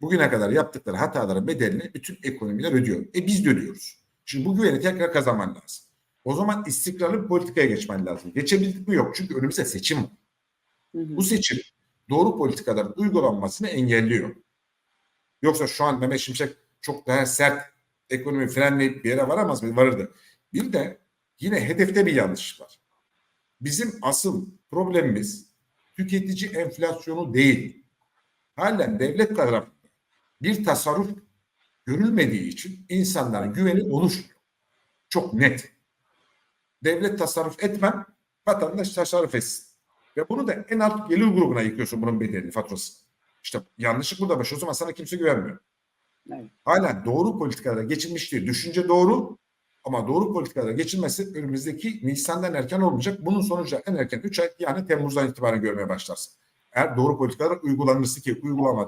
bugüne kadar yaptıkları hataların bedelini bütün ekonomiler ödüyor. E biz de ödüyoruz. Şimdi bu güveni tekrar kazanman lazım. O zaman istikrarlı bir politikaya geçmen lazım. Geçebildik mi? Yok. Çünkü önümüzde seçim var. Bu seçim doğru politikaların uygulanmasını engelliyor. Yoksa şu an Mehmet Şimşek çok daha sert ekonomi frenleyip bir yere varamaz mı? Varırdı. Bir de yine hedefte bir yanlış var. Bizim asıl problemimiz tüketici enflasyonu değil. Halen devlet tarafından bir tasarruf görülmediği için insanların güveni oluşmuyor. Çok net. Devlet tasarruf etmem, vatandaş tasarruf etsin. Ve bunu da en alt gelir grubuna yıkıyorsun bunun bedelini, faturası. İşte yanlışlık burada baş. O zaman sana kimse güvenmiyor. Evet. Hala doğru politikalara geçilmiş değil. Düşünce doğru ama doğru politikalara geçilmesi önümüzdeki Nisan'dan erken olmayacak. Bunun sonucu en erken 3 ay yani Temmuz'dan itibaren görmeye başlarsın. Eğer doğru politikalar uygulanırsa ki uygulamadı